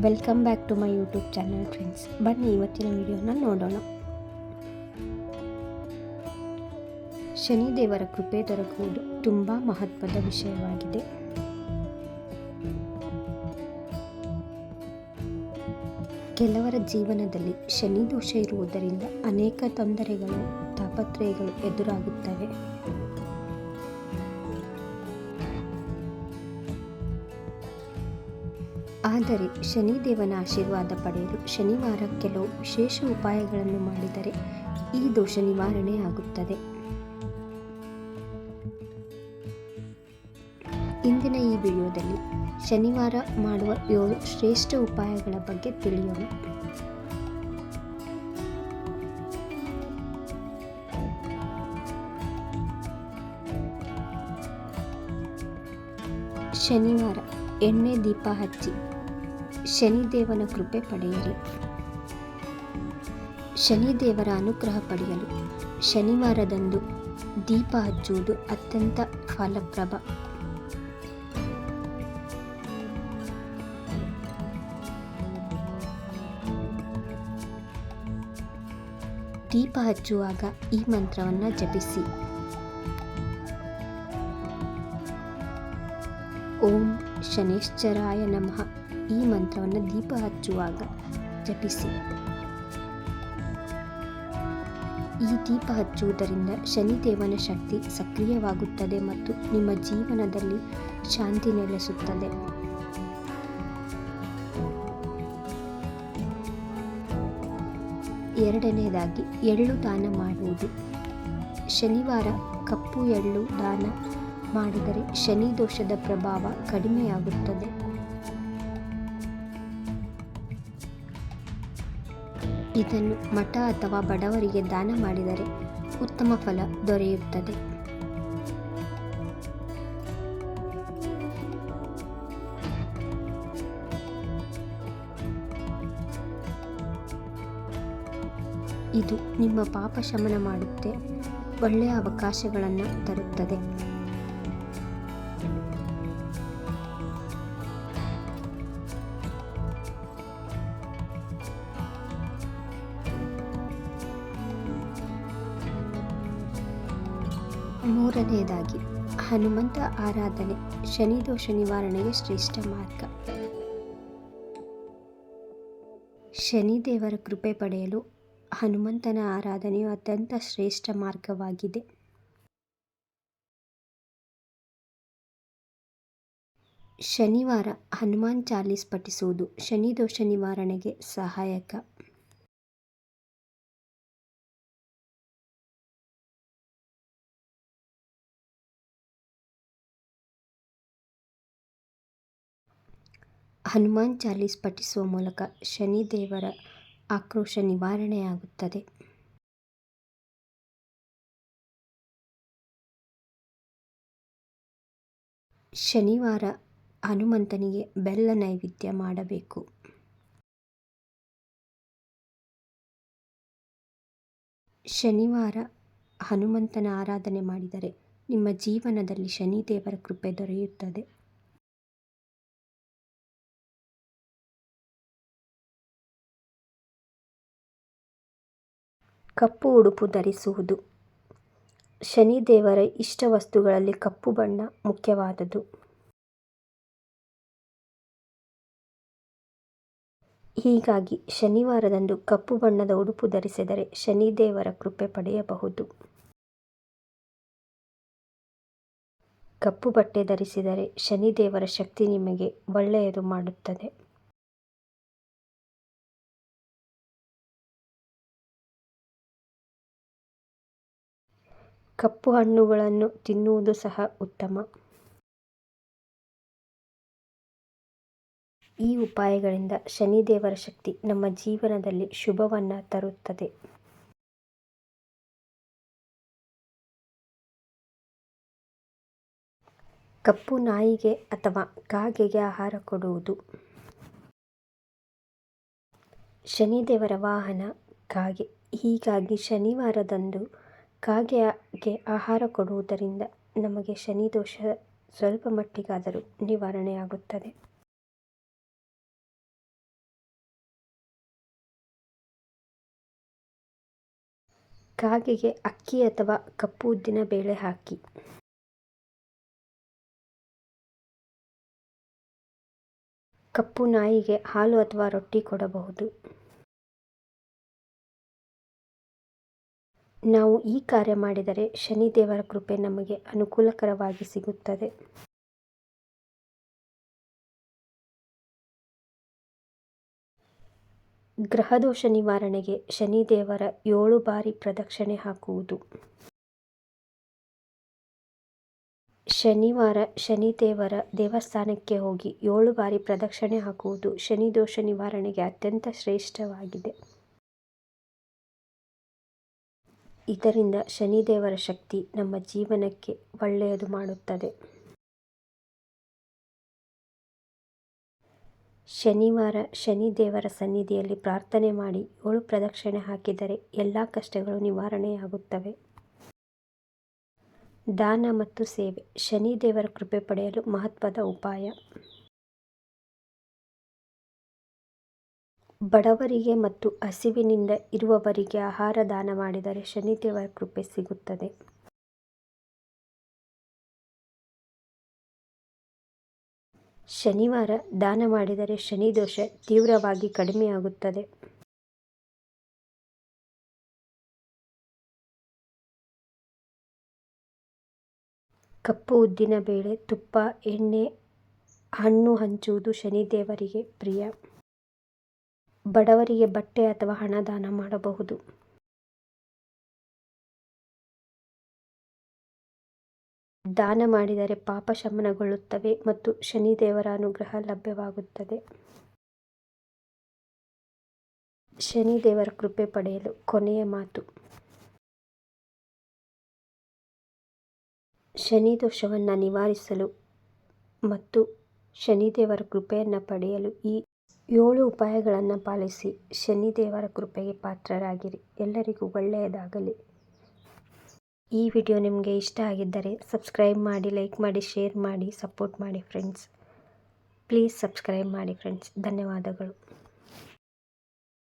Welcome back to my YouTube channel friends ಬನ್ನಿ, ಇವತ್ತಿನ ವಿಡಿಯೋನ ನೋಡೋಣ. ಶನಿದೇವರ ಕೃಪೆ ದೊರಕುವುದು ತುಂಬ ಮಹತ್ವದ ವಿಷಯವಾಗಿದೆ. ಕೆಲವರ ಜೀವನದಲ್ಲಿ ಶನಿ ದೋಷ ಇರುವುದರಿಂದ ಅನೇಕ ತೊಂದರೆಗಳು, ತಾಪತ್ರಯಗಳು ಎದುರಾಗುತ್ತವೆ. ಆದರೆ ಶನಿದೇವನ ಆಶೀರ್ವಾದ ಪಡೆಯಲು ಶನಿವಾರ ಕೆಲವು ವಿಶೇಷ ಉಪಾಯಗಳನ್ನು ಮಾಡಿದರೆ ಈ ದೋಷ ನಿವಾರಣೆ ಆಗುತ್ತದೆ. ಇಂದಿನ ಈ ವಿಡಿಯೋದಲ್ಲಿ ಶನಿವಾರ ಮಾಡುವ ಏಳು ಶ್ರೇಷ್ಠ ಉಪಾಯಗಳ ಬಗ್ಗೆ ತಿಳಿಯೋಣ. ಶನಿವಾರ ಎಣ್ಣೆ ದೀಪ ಹಚ್ಚಿ ಶನಿದೇವನ ಕೃಪೆ ಪಡೆಯಿರಿ ಶನಿದೇವರ ಅನುಗ್ರಹ ಪಡೆಯಲು ಶನಿವಾರದಂದು ದೀಪ ಹಚ್ಚುವುದು ಅತ್ಯಂತ ಫಲಪ್ರಭ. ದೀಪ ಹಚ್ಚುವಾಗ ಈ ಮಂತ್ರವನ್ನು ಜಪಿಸಿ. ಓಂ ಶನೇಶ್ಚರಾಯ ನಮಃ. ಈ ಮಂತ್ರವನ್ನು ದೀಪ ಹಚ್ಚುವಾಗ ಜಪಿಸಿ. ಈ ದೀಪ ಹಚ್ಚುವುದರಿಂದ ಶನಿದೇವನ ಶಕ್ತಿ ಸಕ್ರಿಯವಾಗುತ್ತದೆ ಮತ್ತು ನಿಮ್ಮ ಜೀವನದಲ್ಲಿ ಶಾಂತಿ ನೆಲೆಸುತ್ತದೆ. ಎರಡನೆಯದಾಗಿ ಎಳ್ಳು ದಾನ ಮಾಡುವುದು. ಶನಿವಾರ ಕಪ್ಪು ಎಳ್ಳು ದಾನ ಮಾಡಿದರೆ ಶನಿ ದೋಷದ ಪ್ರಭಾವ ಕಡಿಮೆಯಾಗುತ್ತದೆ. ಇದನ್ನು ಮಠ ಅಥವಾ ಬಡವರಿಗೆ ದಾನ ಮಾಡಿದರೆ ಉತ್ತಮ ಫಲ ದೊರೆಯುತ್ತದೆ. ಇದು ನಿಮ್ಮ ಪಾಪ ಶಮನ ಮಾಡುತ್ತೆ. ಒಳ್ಳೆಯ ಅವಕಾಶಗಳನ್ನು ತರುತ್ತದೆ. ಮೂರನೆಯದಾಗಿ ಹನುಮಂತ ಆರಾಧನೆ, ಶನಿದೋಷ ನಿವಾರಣೆಗೆ ಶ್ರೇಷ್ಠ ಮಾರ್ಗ. ಶನಿದೇವರ ಕೃಪೆ ಪಡೆಯಲು ಹನುಮಂತನ ಆರಾಧನೆಯು ಅತ್ಯಂತ ಶ್ರೇಷ್ಠ ಮಾರ್ಗವಾಗಿದೆ. ಶನಿವಾರ ಹನುಮಾನ್ ಚಾಲೀಸ್ ಪಠಿಸುವುದು ಶನಿದೋಷ ನಿವಾರಣೆಗೆ ಸಹಾಯಕ. ಹನುಮಾನ್ ಚಾಲೀಸ್ ಪಠಿಸುವ ಮೂಲಕ ಶನಿದೇವರ ಆಕ್ರೋಶ ನಿವಾರಣೆಯಾಗುತ್ತದೆ. ಶನಿವಾರ ಹನುಮಂತನಿಗೆ ಬೆಲ್ಲ ನೈವೇದ್ಯ ಮಾಡಬೇಕು. ಶನಿವಾರ ಹನುಮಂತನ ಆರಾಧನೆ ಮಾಡಿದರೆ ನಿಮ್ಮ ಜೀವನದಲ್ಲಿ ಶನಿದೇವರ ಕೃಪೆ ದೊರೆಯುತ್ತದೆ. ಕಪ್ಪು ಉಡುಪು ಧರಿಸುವುದು. ಶನಿದೇವರ ಇಷ್ಟ ವಸ್ತುಗಳಲ್ಲಿ ಕಪ್ಪು ಬಣ್ಣ ಮುಖ್ಯವಾದದ್ದು. ಹೀಗಾಗಿ ಶನಿವಾರದಂದು ಕಪ್ಪು ಬಣ್ಣದ ಉಡುಪು ಧರಿಸಿದರೆ ಶನಿದೇವರ ಕೃಪೆ ಪಡೆಯಬಹುದು. ಕಪ್ಪು ಬಟ್ಟೆ ಧರಿಸಿದರೆ ಶನಿದೇವರ ಶಕ್ತಿ ನಿಮಗೆ ಒಳ್ಳೆಯದು ಮಾಡುತ್ತದೆ. ಕಪ್ಪು ಹಣ್ಣುಗಳನ್ನು ತಿನ್ನುವುದು ಸಹ ಉತ್ತಮ. ಈ ಉಪಾಯಗಳಿಂದ ಶನಿದೇವರ ಶಕ್ತಿ ನಮ್ಮ ಜೀವನದಲ್ಲಿ ಶುಭವನ್ನು ತರುತ್ತದೆ. ಕಪ್ಪು ನಾಯಿಗೆ ಅಥವಾ ಕಾಗೆಗೆ ಆಹಾರ ಕೊಡುವುದು. ಶನಿದೇವರ ವಾಹನ, ಕಾಗೆ. ಹೀಗಾಗಿ ಶನಿವಾರದಂದು ಕಾಗೆಗೆ ಆಹಾರ ಕೊಡುವುದರಿಂದ ನಮಗೆ ಶನಿ ದೋಷ ಸ್ವಲ್ಪ ಮಟ್ಟಿಗಾದರೂ ನಿವಾರಣೆಯಾಗುತ್ತದೆ. ಕಾಗೆಗೆ ಅಕ್ಕಿ ಅಥವಾ ಕಪ್ಪು ಉದ್ದಿನ ಬೇಳೆ ಹಾಕಿ. ಕಪ್ಪು ನಾಯಿಗೆ ಹಾಲು ಅಥವಾ ರೊಟ್ಟಿ ಕೊಡಬಹುದು. ನಾವು ಈ ಕಾರ್ಯ ಮಾಡಿದರೆ ಶನಿದೇವರ ಕೃಪೆ ನಮಗೆ ಅನುಕೂಲಕರವಾಗಿ ಸಿಗುತ್ತದೆ. ಗ್ರಹದೋಷ ನಿವಾರಣೆಗೆ ಶನಿದೇವರ ಏಳು ಬಾರಿ ಪ್ರದಕ್ಷಿಣೆ ಹಾಕುವುದು. ಶನಿವಾರ ಶನಿದೇವರ ದೇವಸ್ಥಾನಕ್ಕೆ ಹೋಗಿ ಏಳು ಬಾರಿ ಪ್ರದಕ್ಷಿಣೆ ಹಾಕುವುದು ಶನಿದೋಷ ನಿವಾರಣೆಗೆ ಅತ್ಯಂತ ಶ್ರೇಷ್ಠವಾಗಿದೆ. ಇದರಿಂದ ಶನಿದೇವರ ಶಕ್ತಿ ನಮ್ಮ ಜೀವನಕ್ಕೆ ಒಳ್ಳೆಯದು ಮಾಡುತ್ತದೆ. ಶನಿವಾರ ಶನಿದೇವರ ಸನ್ನಿಧಿಯಲ್ಲಿ ಪ್ರಾರ್ಥನೆ ಮಾಡಿ ಏಳು ಪ್ರದಕ್ಷಿಣೆ ಹಾಕಿದರೆ ಎಲ್ಲ ಕಷ್ಟಗಳು ನಿವಾರಣೆಯಾಗುತ್ತವೆ. ದಾನ ಮತ್ತು ಸೇವೆ. ಶನಿದೇವರ ಕೃಪೆ ಪಡೆಯಲು ಮಹತ್ವದ ಉಪಾಯ. ಬಡವರಿಗೆ ಮತ್ತು ಹಸಿವಿನಿಂದ ಇರುವವರಿಗೆ ಆಹಾರ ದಾನ ಮಾಡಿದರೆ ಶನಿದೇವರ ಕೃಪೆ ಸಿಗುತ್ತದೆ. ಶನಿವಾರ ದಾನ ಮಾಡಿದರೆ ಶನಿ ದೋಷ ತೀವ್ರವಾಗಿ ಕಡಿಮೆಯಾಗುತ್ತದೆ. ಕಪ್ಪು ಉದ್ದಿನ ಬೇಳೆ, ತುಪ್ಪ, ಎಣ್ಣೆ, ಹಣ್ಣು ಹಂಚುವುದು ಶನಿದೇವರಿಗೆ ಪ್ರಿಯ. ಬಡವರಿಗೆ ಬಟ್ಟೆ ಅಥವಾ ಹಣ ದಾನ ಮಾಡಬಹುದು. ದಾನ ಮಾಡಿದರೆ ಪಾಪ ಶಮನಗೊಳ್ಳುತ್ತವೆ ಮತ್ತು ಶನಿದೇವರ ಅನುಗ್ರಹ ಲಭ್ಯವಾಗುತ್ತದೆ. ಶನಿದೇವರ ಕೃಪೆ ಪಡೆಯಲು ಕೊನೆಯ ಮಾತು. ಶನಿ ದೋಷವನ್ನು ನಿವಾರಿಸಲು ಮತ್ತು ಶನಿದೇವರ ಕೃಪೆಯನ್ನು ಪಡೆಯಲು ಈ ಏಳು ಉಪಾಯಗಳನ್ನು ಪಾಲಿಸಿ ಶನಿ ದೇವರ ಕೃಪೆಗೆ ಪಾತ್ರರಾಗಿರಿ. ಎಲ್ಲರಿಗೂ ಒಳ್ಳೆಯದಾಗಲಿ. ಈ ವಿಡಿಯೋ ನಿಮಗೆ ಇಷ್ಟ ಆಗಿದ್ದರೆ ಸಬ್ಸ್ಕ್ರೈಬ್ ಮಾಡಿ, ಲೈಕ್ ಮಾಡಿ, ಶೇರ್ ಮಾಡಿ, ಸಪೋರ್ಟ್ ಮಾಡಿ ಫ್ರೆಂಡ್ಸ್. ಪ್ಲೀಸ್ ಸಬ್ಸ್ಕ್ರೈಬ್ ಮಾಡಿ ಫ್ರೆಂಡ್ಸ್. ಧನ್ಯವಾದಗಳು.